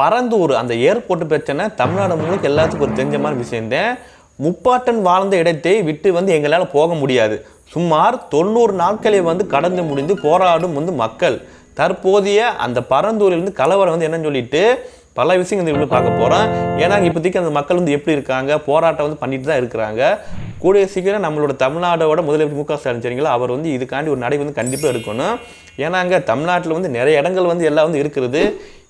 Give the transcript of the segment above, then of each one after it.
பரந்தூர் அந்த ஏர்போர்ட் பிரச்சனை தமிழ்நாடு முழுக்க எல்லாத்துக்கும் ஒரு தெரிஞ்சமான விஷயம்தான் முப்பாட்டன் வாழ்ந்த இடத்தை விட்டு வந்து எங்களால் போக முடியாது. சுமார் தொண்ணூறு நாட்களை வந்து கடந்து முடிந்து போராடும் வந்து மக்கள். தற்போதைய அந்த பரந்தூரிலிருந்து கலவரம் வந்து என்னன்னு சொல்லிட்டு பல விஷயங்கள் இந்த வீடியோ பார்க்க போகிறோம் ஏன்னா இப்போதைக்கு அந்த மக்கள் வந்து எப்படி இருக்காங்க? போராட்டம் வந்து பண்ணிட்டு தான் இருக்கிறாங்க. கூடிய சீக்கிரம் நம்மளோட தமிழ்நாடோட முதலமைச்சர் மு க ஸ்டாலின் சரிங்களா? அவர் வந்து இதுக்காண்டி ஒரு நடை வந்து கண்டிப்பாக எடுக்கணும். ஏன்னா அங்கே தமிழ்நாட்டில் வந்து நிறைய இடங்கள் வந்து எல்லாம் வந்து இருக்கிறது.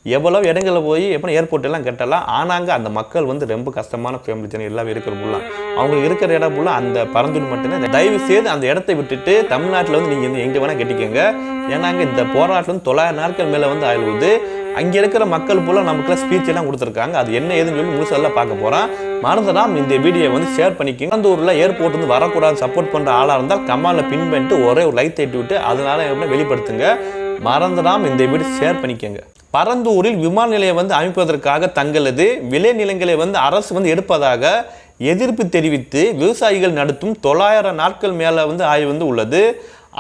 எவ்வளோ இடங்களில் போய் எப்படி ஏர்போர்ட் எல்லாம் கட்டலாம் ஆனாங்க அந்த மக்கள் வந்து ரொம்ப கஷ்டமான ஃபேமிலி ஜனம் எல்லாம் இருக்கிற ஃபுல்லாக அவங்க இருக்கிற இடம் ஃபுல்லாக அந்த பரந்தூர் மட்டும்தான். தயவு செய்து அந்த இடத்தை விட்டுட்டு தமிழ்நாட்டில் வந்து நீங்கள் வந்து எங்கே வேணால் கட்டிக்கோங்க. ஏன்னாங்க இந்த போராட்டம் வந்து தொள்ளாயிரம் நாட்கள் மேலே வந்து ஆயிடுவது அங்கே இருக்கிற மக்கள் போல நமக்குலாம் ஸ்பீச் எல்லாம் கொடுத்துருக்காங்க. அது என்ன ஏதுன்னு சொல்லி முழுசெல்லாம் பார்க்க போகிறோம் மறந்துடாம இந்த வீடியோ வந்து ஷேர் பண்ணிக்கோங்க. அந்த ஊரில் ஏர்போர்ட் வந்து வரக்கூடாது சப்போர்ட் பண்ணுற ஆளாக இருந்தால் கமாலில் பின் பண்ணிட்டு ஒரே ஒரு லைட் தட்டி விட்டு அதனால எப்படி வெளிப்படுத்துங்க. மறந்துடாம இந்த வீடியோ ஷேர் பண்ணிக்கோங்க. பரந்தூரில் விமான நிலையம் வந்து அமைப்பதற்காக தங்களது விளைநிலங்களை வந்து அரசு வந்து எடுப்பதாக எதிர்ப்பு தெரிவித்து விவசாயிகள் நடத்தும் தொள்ளாயிரம் நாட்கள் மேலே வந்து ஆய்வு வந்து உள்ளது.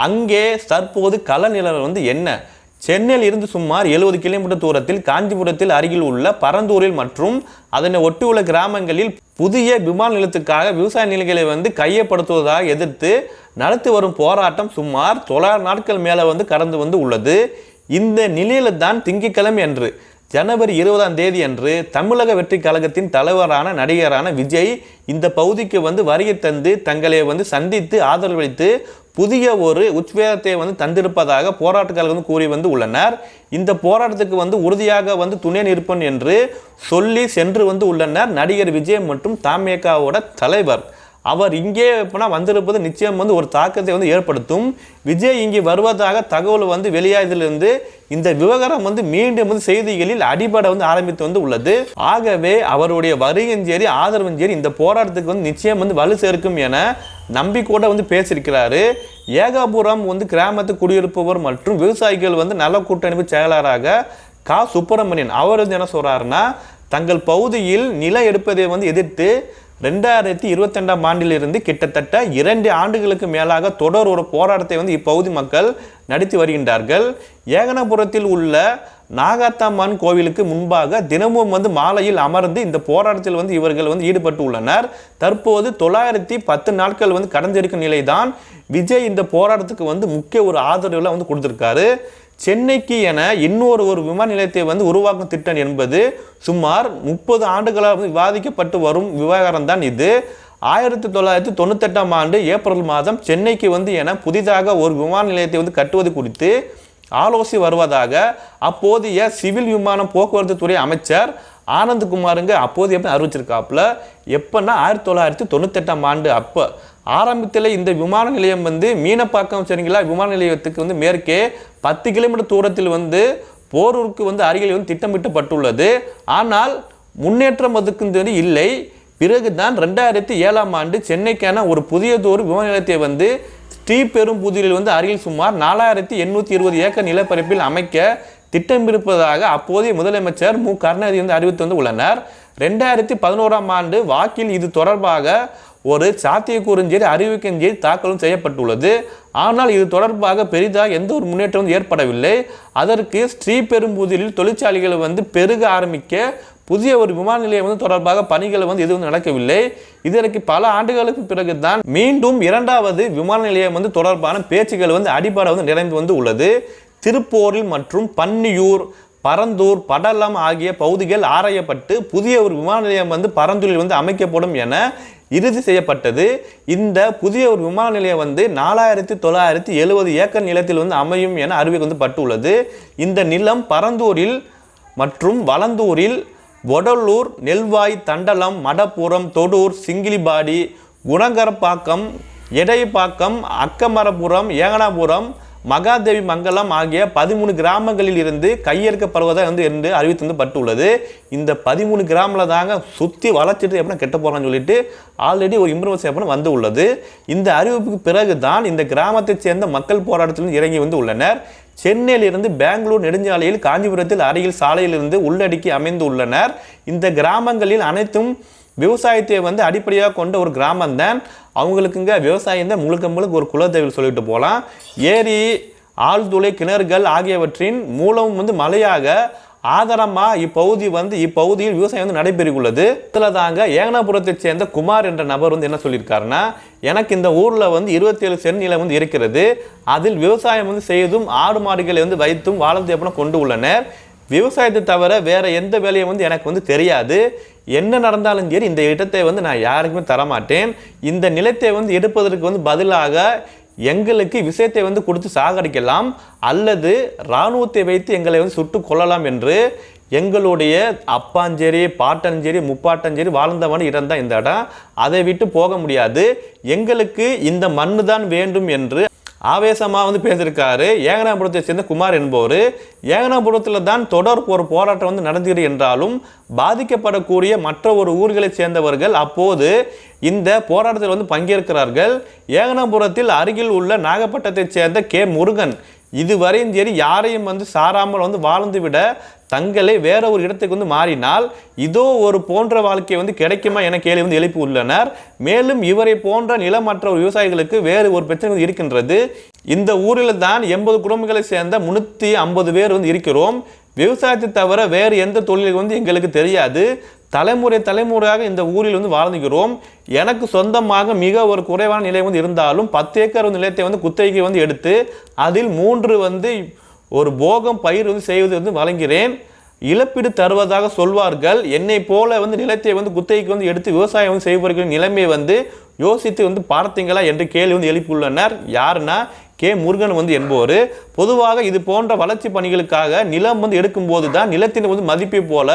அங்கே தற்போது கள நிலவரம் வந்து என்ன? சென்னையில் இருந்து சுமார் எழுபது கிலோமீட்டர் தூரத்தில் காஞ்சிபுரத்தில் அருகில் உள்ள பரந்தூரில் மற்றும் அதனை ஒட்டியுள்ள கிராமங்களில் புதிய விமான நிலத்துக்காக விவசாய நிலைகளை வந்து கையப்படுத்துவதாக எதிர்த்து நடத்தி வரும் போராட்டம் சுமார் தொள்ளாயிரம் நாட்கள் மேலே வந்து கடந்து வந்து உள்ளது. இந்த நிலையில தான் திங்கட்கிழமை அன்று ஜனவரி இருபதாம் தேதி அன்று தமிழக வெற்றி கழகத்தின் தலைவரான நடிகரான விஜய் இந்த பகுதிக்கு வந்து வருகை தந்து தங்களை வந்து சந்தித்து ஆதரவளித்து புதிய ஒரு உத்வேகத்தை வந்து தந்திருப்பதாக போராட்டக்காரர்கள் வந்து கூறி வந்து உள்ளனர். இந்த போராட்டத்துக்கு வந்து உறுதியாக வந்து துணை நிற்பன் என்று சொல்லி சென்று வந்து உள்ளனர் நடிகர் விஜய் மற்றும் தாமேகாவோட தலைவர். அவர் இங்கே இப்போனா வந்திருப்பது நிச்சயம் வந்து ஒரு தாக்கத்தை வந்து ஏற்படுத்தும். விஜய் இங்கே வருவதாக தகவல் வந்து வெளியாயதிலிருந்து இந்த விவகாரம் வந்து மீண்டும் வந்து செய்திகளில் அடிபட வந்து ஆரம்பித்து வந்து உள்ளது. ஆகவே அவருடைய வருகையும் சரி ஆதரவும் சரி இந்த போராட்டத்துக்கு வந்து நிச்சயம் வந்து வலு சேர்க்கும் என நம்பிக்கூட வந்து பேசியிருக்கிறாரு. ஏகாபுரம் வந்து கிராமத்து குடியிருப்பவர் மற்றும் விவசாயிகள் வந்து நல கூட்டமைப்பு செயலாளராக கா. சுப்பிரமணியன் அவர் வந்து என்ன சொல்கிறாருன்னா தங்கள் பகுதியில் நிலம் எடுப்பதை வந்து எதிர்த்து ரெண்டாயிரத்தி இருபத்தெண்டாம் ஆண்டிலிருந்து கிட்டத்தட்ட இரண்டு ஆண்டுகளுக்கு மேலாக தொடர் ஒரு போராட்டத்தை வந்து இப்பகுதி மக்கள் நடத்தி வருகின்றார்கள். ஏகனபுரத்தில் உள்ள நாகாத்தம்மன் கோவிலுக்கு முன்பாக தினமும் வந்து மாலையில் அமர்ந்து இந்த போராட்டத்தில் வந்து இவர்கள் வந்து ஈடுபட்டு உள்ளனர். தற்போது தொள்ளாயிரத்தி பத்து நாட்கள் வந்து கடந்திருக்கும் நிலைதான் விஜய் இந்த போராட்டத்துக்கு வந்து முக்கிய ஒரு ஆதரவுல வந்து கொடுத்துருக்காரு. சென்னைக்கு என இன்னொரு ஒரு விமான நிலையத்தை வந்து உருவாக்கும் திட்டம் என்பது சுமார் முப்பது ஆண்டுகளாக வந்து விவாதிக்கப்பட்டு வரும் விவகாரம் தான் இது. ஆயிரத்தி தொள்ளாயிரத்தி தொண்ணூத்தெட்டாம் ஆண்டு ஏப்ரல் மாதம் சென்னைக்கு வந்து என புதிதாக ஒரு விமான நிலையத்தை வந்து கட்டுவது குறித்து ஆலோசி வருவதாக அப்போதைய சிவில் விமான போக்குவரத்து துறை அமைச்சர் ஆனந்த்குமாருங்க அப்போது எப்போ அறிவிச்சிருக்காப்புல. எப்போன்னா ஆயிரத்தி தொள்ளாயிரத்தி தொண்ணூத்தெட்டாம் ஆண்டு அப்போ ஆரம்பத்தில் இந்த விமான நிலையம் வந்து மீனப்பாக்கம் சரிங்களா? விமான நிலையத்துக்கு வந்து மேற்கே பத்து கிலோமீட்டர் தூரத்தில் வந்து போரூருக்கு வந்து அருகில் வந்து திட்டமிட்டப்பட்டுள்ளது. ஆனால் முன்னேற்றம் அதுக்கு இல்லை. இல்லை பிறகுதான் ரெண்டாயிரத்தி ஏழாம் ஆண்டு சென்னைக்கான ஒரு புதியதொரு விமான நிலையத்தை வந்து ஸ்ரீபெரும்புதூரில் வந்து அருகில் சுமார் நாலாயிரத்தி எண்ணூற்றி இருபது ஏக்கர் நிலப்பரப்பில் அமைக்க திட்டமிருப்பதாக அப்போதைய முதலமைச்சர் மு. கருணாநிதி வந்து அறிவித்து வந்து உள்ளனர். ரெண்டாயிரத்தி பதினோராம் ஆண்டு வாக்கில் இது தொடர்பாக ஒரு சாத்தியக்கூறுஞ்செய்தி அறிவிக்கஞ்செய்தி தாக்கலும் செய்யப்பட்டுள்ளது. ஆனால் இது தொடர்பாக பெரிதாக எந்த ஒரு முன்னேற்றமும் ஏற்படவில்லை. அதற்கு ஸ்ரீபெரும்புதூரில் தொழிற்சாலைகளை வந்து பெருக ஆரம்பிக்க புதிய ஒரு விமான நிலையம் வந்து தொடர்பாக பணிகள் வந்து எதுவும் நடக்கவில்லை. இதற்கு பல ஆண்டுகளுக்கு பிறகுதான் மீண்டும் இரண்டாவது விமான நிலையம் வந்து தொடர்பான பேச்சுகள் வந்து அடிப்படை வந்து நிறைந்து வந்து உள்ளது. திருப்போரில் மற்றும் பன்னியூர் பரந்தூர் படலம் ஆகிய பகுதிகள் ஆராயப்பட்டு புதிய ஒரு விமான நிலையம் வந்து பரந்தூரில் வந்து அமைக்கப்படும் என இறுதி செய்யப்பட்டது. இந்த புதிய ஒரு விமான நிலையம் வந்து நாலாயிரத்தி தொள்ளாயிரத்தி எழுபது ஏக்கர் நிலத்தில் வந்து அமையும் என அறிவிக்கப்பட்டுள்ளது. வந்து பட்டுள்ளது இந்த நிலம் பரந்தூரில் மற்றும் வளந்தூரில் ஒடலூர் நெல்வாய் தண்டலம் மடப்புரம் தொடூர் சிங்கிலிபாடி குணங்கரப்பாக்கம் எடைப்பாக்கம் அக்கமரபுரம் ஏகனாபுரம் மகாதேவி மங்கலம் ஆகிய பதிமூணு கிராமங்களில் இருந்து கையெழுக்கப்படுவதாக வந்து என்று அறிவித்து வந்து பட்டுள்ளது. இந்த பதிமூணு கிராமில் தாங்க சுற்றி வளர்ச்சிட்டு எப்படி கெட்ட போகிறான்னு சொல்லிட்டு ஆல்ரெடி ஒரு இம்ப்ரூவ் செய்யப்படும் வந்து உள்ளது. இந்த அறிவிப்புக்கு பிறகு தான் இந்த கிராமத்தைச் சேர்ந்த மக்கள் போராட்டத்தில் இறங்கி வந்து உள்ளனர். சென்னையிலிருந்து பெங்களூர் நெடுஞ்சாலையில் காஞ்சிபுரத்தில் அருகில் சாலையிலிருந்து உள்ளடக்கி அமைந்து உள்ளனர். இந்த கிராமங்களில் அனைத்தும் விவசாயத்தை வந்து அடிப்படையாக கொண்ட ஒரு கிராமம் தான். அவங்களுக்குங்க விவசாயம் தான் முழுக்க முழுக்க ஒரு குலதெய்வம் சொல்லிட்டு போகலாம். ஏரி ஆழ்துளை கிணறுகள் ஆகியவற்றின் மூலம் வந்து மழையாக ஆதாரமாக இப்பகுதி வந்து இப்பகுதியில் விவசாயம் வந்து நடைபெறுகிறது இதில் தாங்க ஏகனாபுரத்தைச் சேர்ந்த குமார் என்ற நபர் வந்து என்ன சொல்லியிருக்காருன்னா எனக்கு இந்த ஊரில் வந்து இருபத்தேழு சென்ட் வந்து இருக்கிறது. அதில் விவசாயம் வந்து செய்தும் ஆடு மாடுகளை வந்து வைத்தும் வாழ்ந்து எப்படின்னா கொண்டு உள்ளனர். விவசாயத்தை தவிர வேறு எந்த வேலையும் வந்து எனக்கு வந்து தெரியாது. என்ன நடந்தாலும் சரி இந்த இடத்தை வந்து நான் யாருக்குமே தரமாட்டேன். இந்த நிலத்தை வந்து எடுப்பதற்கு வந்து பதிலாக எங்களுக்கு விஷயத்தை வந்து கொடுத்து சாகடிக்கலாம் அல்லது இராணுவத்தை வைத்து எங்களை வந்து சுட்டு கொள்ளலாம் என்று எங்களுடைய அப்பாஞ்சேரி பாட்டஞ்சேரி முப்பாட்டஞ்சேரி வாழ்ந்தவன் இறந்த இந்த இடம். அதை விட்டு போக முடியாது. எங்களுக்கு இந்த மண்ணு தான் வேண்டும் என்று ஆவேசமாக வந்து பேசியிருக்காரு. ஏகனாபுரத்தை சேர்ந்த குமார் என்பவர் ஏகனாபுரத்தில் தான் தொடர் ஒரு போராட்டம் வந்து நடந்துகிறது என்றாலும் பாதிக்கப்படக்கூடிய மற்ற ஒரு ஊர்களைச் சேர்ந்தவர்கள் அப்போது இந்த போராட்டத்தில் வந்து பங்கேற்கிறார்கள். ஏகனாபுரத்தில் அருகில் உள்ள நாகப்பட்டினத்தைச் சேர்ந்த கே முருகன். இதுவரையும் சரி யாரையும் வந்து சாராமல் வந்து வாழ்ந்து விட தங்களை வேற ஒரு இடத்துக்கு வந்து மாறினால் இதோ ஒரு போன்ற வாழ்க்கை வந்து கிடைக்குமா என கேள்வி வந்து எழுப்பி உள்ளனர். மேலும் இவரை போன்ற நிலமற்ற ஒரு விவசாயிகளுக்கு வேறு ஒரு பிரச்சனை வந்து இருக்கின்றது. இந்த ஊரில் தான் எண்பது குடும்பங்களை சேர்ந்த முன்னூற்றி ஐம்பது பேர் வந்து இருக்கிறோம். விவசாயத்தை தவிர வேறு எந்த தொழில் வந்து எங்களுக்கு தெரியாது. தலைமுறை தலைமுறையாக இந்த ஊரில் வந்து வாழ்ந்துகிறோம். எனக்கு சொந்தமாக மிக ஒரு குறைவான நிலை வந்து இருந்தாலும் பத்து ஏக்கர் நிலையத்தை நிலத்தை வந்து குத்தகைக்கு வந்து எடுத்து அதில் மூன்று வந்து ஒரு போகம் பயிர் வந்து செய்வது வந்து வழங்கிறேன் இழப்பீடு தருவதாக சொல்வார்கள். என்னை போல வந்து நிலத்தை வந்து குத்தகைக்கு வந்து எடுத்து விவசாயம் வந்து செய்பவர்களின் நிலைமையை வந்து யோசித்து வந்து பார்த்தீங்களா என்று கேள்வி வந்து எழுப்பியுள்ளனர். யாருன்னா கே. முருகன் வந்து என்பவர் பொதுவாக இது போன்ற வளர்ச்சி பணிகளுக்காக நிலம் வந்து எடுக்கும்போது தான் நிலத்தின் வந்து மதிப்பை போல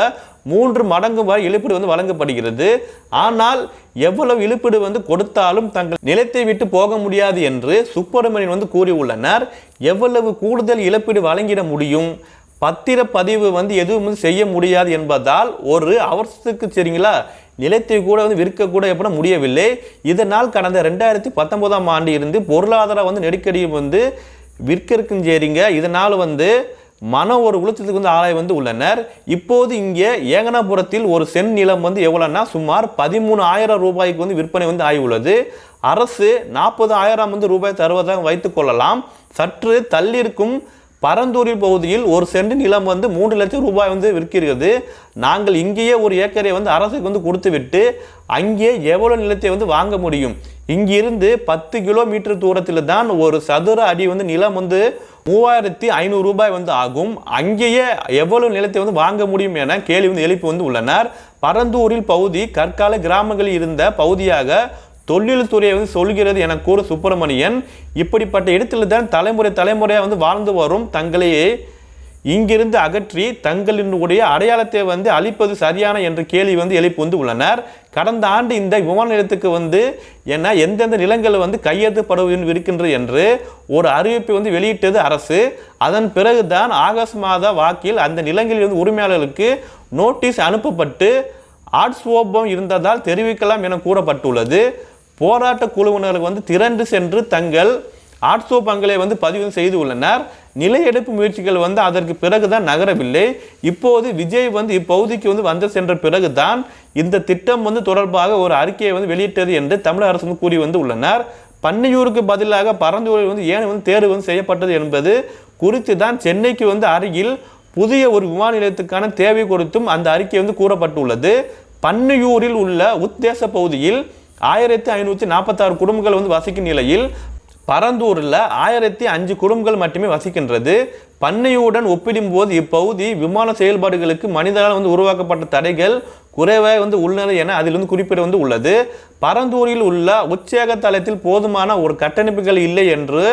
மூன்று மடங்கு வரை இழப்பீடு வந்து வழங்கப்படுகிறது. ஆனால் எவ்வளவு இழப்பீடு வந்து கொடுத்தாலும் தங்கள் நிலத்தை விட்டு போக முடியாது என்று சுப்பிரமணியன் வந்து கூறியுள்ளனர். எவ்வளவு கூடுதல் இழப்பீடு வழங்கிட முடியும்? பத்திரப்பதிவு வந்து எதுவும் வந்து செய்ய முடியாது என்பதால் ஒரு அவசரத்துக்கு சரிங்களா நிலத்தை கூட வந்து விற்க கூட எப்பட முடியவில்லை. இதனால் கடந்த ரெண்டாயிரத்தி பத்தொன்பதாம் ஆண்டு இருந்து பொருளாதார வந்து நெருக்கடி வந்து விற்க சரிங்க. இதனால் வந்து மன ஒரு உளுத்தத்துக்கு வந்து ஆளாய் வந்து உள்ளனர். இப்போது இங்கே ஏங்கனாபுரத்தில் ஒரு சென் நிலம் வந்து எவ்வளோன்னா சுமார் பதிமூணு ஆயிரம் ரூபாய்க்கு வந்து விற்பனை வந்து ஆகியுள்ளது. அரசு நாற்பது ஆயிரம் வந்து ரூபாய் தருவதாக வைத்துக்கொள்ளலாம் சற்று தள்ளிருக்கும் பரந்தூரில் பகுதியில் ஒரு சென்ட் நிலம் வந்து மூன்று லட்சம் ரூபாய் வந்து விற்கிறது. நாங்கள் இங்கேயே ஒரு ஏக்கரை வந்து அரசுக்கு வந்து கொடுத்துவிட்டு அங்கே எவ்வளவு நிலத்தை வந்து வாங்க முடியும்? இங்கிருந்து பத்து கிலோமீட்டர் தூரத்தில் தான் ஒரு சதுர அடி வந்து நிலம் வந்து மூவாயிரத்தி ஐநூறு ரூபாய் வந்து ஆகும். அங்கேயே எவ்வளவு நிலத்தை வந்து வாங்க முடியும் என கேள்வி வந்து எழுப்பி வந்து உள்ளனர். பரந்தூரில் பகுதி கற்கால கிராமங்களில் இருந்த பகுதியாக தொழில்துறையை வந்து சொல்கிறது என கூற சுப்பிரமணியன். இப்படிப்பட்ட இடத்துல தான் தலைமுறை தலைமுறையாக வந்து வாழ்ந்து வரும். தங்களையே இங்கிருந்து அகற்றி தங்களினுடைய அடையாளத்தை வந்து அளிப்பது சரியான என்ற கேள்வி வந்து எழுப்பி வந்து உள்ளனர். கடந்த ஆண்டு இந்த விமான நிலையத்துக்கு வந்து என்ன எந்தெந்த நிலங்கள் வந்து கையெழுத்தப்படவும் இருக்கின்றது என்று ஒரு அறிவிப்பை வந்து வெளியிட்டது அரசு. அதன் பிறகுதான் ஆகஸ்ட் மாத வாக்கில் அந்த நிலங்களில் வந்து உரிமையாளர்களுக்கு நோட்டீஸ் அனுப்பப்பட்டு ஆட்சோபம் இருந்ததால் தெரிவிக்கலாம் என கூறப்பட்டுள்ளது. போராட்ட குழுவினர்கள் வந்து திரண்டு சென்று தங்கள் ஆட்சோ பங்களை வந்து பதிவு செய்து உள்ளனர். நிலை எடுப்பு முயற்சிகள் வந்து அதற்கு பிறகுதான் நகரவில்லை. இப்போது விஜய் வந்து இப்பகுதிக்கு வந்து வந்து சென்ற பிறகுதான் இந்த திட்டம் வந்து தொடர்பாக ஒரு அறிக்கையை வந்து வெளியிட்டது என்று தமிழக அரசு வந்து கூறி வந்து உள்ளனர். பன்னியூருக்கு பதிலாக பரந்தூரில் வந்து ஏன் வந்து தேர்வு வந்து செய்யப்பட்டது என்பது குறித்து தான் சென்னைக்கு வந்து அருகில் புதிய ஒரு விமான நிலையத்துக்கான தேவை குறித்தும் அந்த அறிக்கை வந்து கூறப்பட்டுள்ளது. பன்னியூரில் உள்ள உத்தேச பகுதியில் ஆயிரத்தி ஐநூற்றி நாற்பத்தாறு குடும்பங்கள் வந்து வசிக்கும் நிலையில் பரந்தூரில் ஆயிரத்தி அஞ்சு குடும்பங்கள் மட்டுமே வசிக்கின்றது. பண்ணையுடன் ஒப்பிடும்போது இப்பகுதி விமான செயல்பாடுகளுக்கு மனிதனால் வந்து உருவாக்கப்பட்ட தடைகள் குறைவாக வந்து உள்ளன என அதில் வந்து குறிப்பிட வந்து உள்ளது. பரந்தூரில் உள்ள உச்சேக தளத்தில் போதுமான ஒரு கட்டமைப்புகள் இல்லை என்று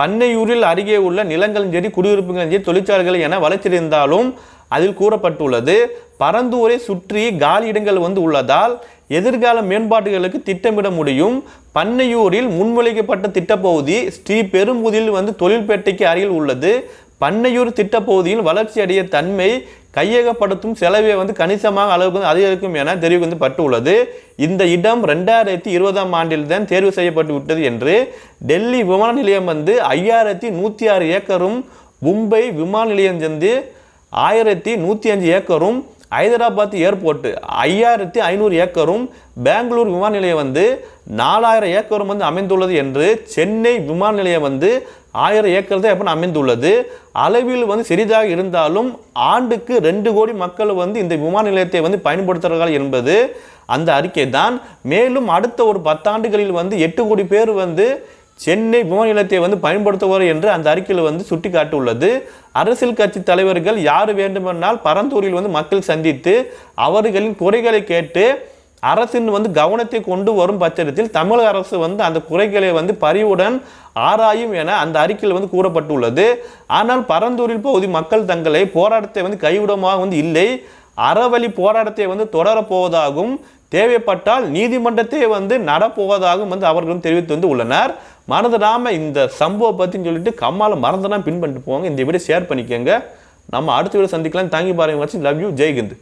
பண்ணையூரில் அருகே உள்ள நிலங்களும் சரி குடியிருப்புகளும் சரி தொழிற்சாலைகள் என வளர்ச்சியிருந்தாலும் அதில் கூறப்பட்டுள்ளது. பரந்தூரை சுற்றி காலி இடங்கள் வந்து உள்ளதால் எதிர்கால மேம்பாடுகளுக்கு திட்டமிட முடியும். பண்ணையூரில் முன்மொழிக்கப்பட்ட திட்டப்பகுதி ஸ்ரீ பெரும்புதில் வந்து தொழில்பேட்டைக்கு அருகில் உள்ளது. பண்ணையூர் திட்டப்பகுதியில் வளர்ச்சி அடைய தன்மை கையகப்படுத்தும் செலவை வந்து கணிசமாக அளவுக்கு வந்து அதிகரிக்கும் என தெரிவு வந்து பட்டுள்ளது. இந்த இடம் ரெண்டாயிரத்தி இருபதாம் ஆண்டில் தான் தேர்வு செய்யப்பட்டு விட்டது என்று டெல்லி விமான நிலையம் வந்து ஐயாயிரத்தி நூற்றி ஆறு ஏக்கரும் மும்பை விமான நிலையம் வந்து ஆயிரத்தி நூற்றி அஞ்சு ஏக்கரும் ஹைதராபாத் ஏர்போர்ட் ஐயாயிரத்தி ஐநூறு ஏக்கரும் பெங்களூர் விமான நிலையம் வந்து நாலாயிரம் ஏக்கரும் வந்து அமைந்துள்ளது என்று சென்னை விமான நிலையம் வந்து ஆயிரம் ஏக்கர் தான் எப்போ அமைந்துள்ளது. அளவில் வந்து சிறிதாக இருந்தாலும் ஆண்டுக்கு ரெண்டு கோடி மக்கள் வந்து இந்த விமான நிலையத்தை வந்து பயன்படுத்துகிறார்கள் என்பது அந்த அறிக்கை தான் மேலும் அடுத்த ஒரு பத்தாண்டுகளில் வந்து எட்டு கோடி பேர் வந்து சென்னை விமான நிலையத்தை வந்து பயன்படுத்துவார் என்று அந்த அறிக்கையில் வந்து சுட்டிக்காட்டியுள்ளது. அரசியல் கட்சி தலைவர்கள் யார் வேண்டுமென்றால் பரந்தூரில் வந்து மக்கள் சந்தித்து அவர்களின் குறைகளை கேட்டு அரசின் வந்து கவனத்தை கொண்டு வரும் பட்சத்தில் தமிழக அரசு வந்து அந்த குறைகளை வந்து பரிவுடன் ஆராயும் என அந்த அறிக்கையில் வந்து கூறப்பட்டுள்ளது. ஆனால் பரந்தூரில் பகுதி மக்கள் தங்களை போராட்டத்தை வந்து கைவிடமாக வந்து இல்லை. அறவழி போராட்டத்தை வந்து தொடரப்போவதாகவும் தேவைப்பட்டால் நீதிமன்றத்தை வந்து நடப்போவதாகவும் வந்து அவர்களும் தெரிவித்து வந்து உள்ளனர். மறந்துடாம இந்த சம்பவம் பற்றின்னு சொல்லிட்டு கம்மால மறந்துனா பின் பண்ணிட்டு போவாங்க இந்த வீடியோ ஷேர் பண்ணிக்கோங்க. நம்ம அடுத்த வீடியோ சந்திக்கலாம். தாங்கி பாருங்க. வச்சு லவ் யூ ஜெய்ஹிந்த்.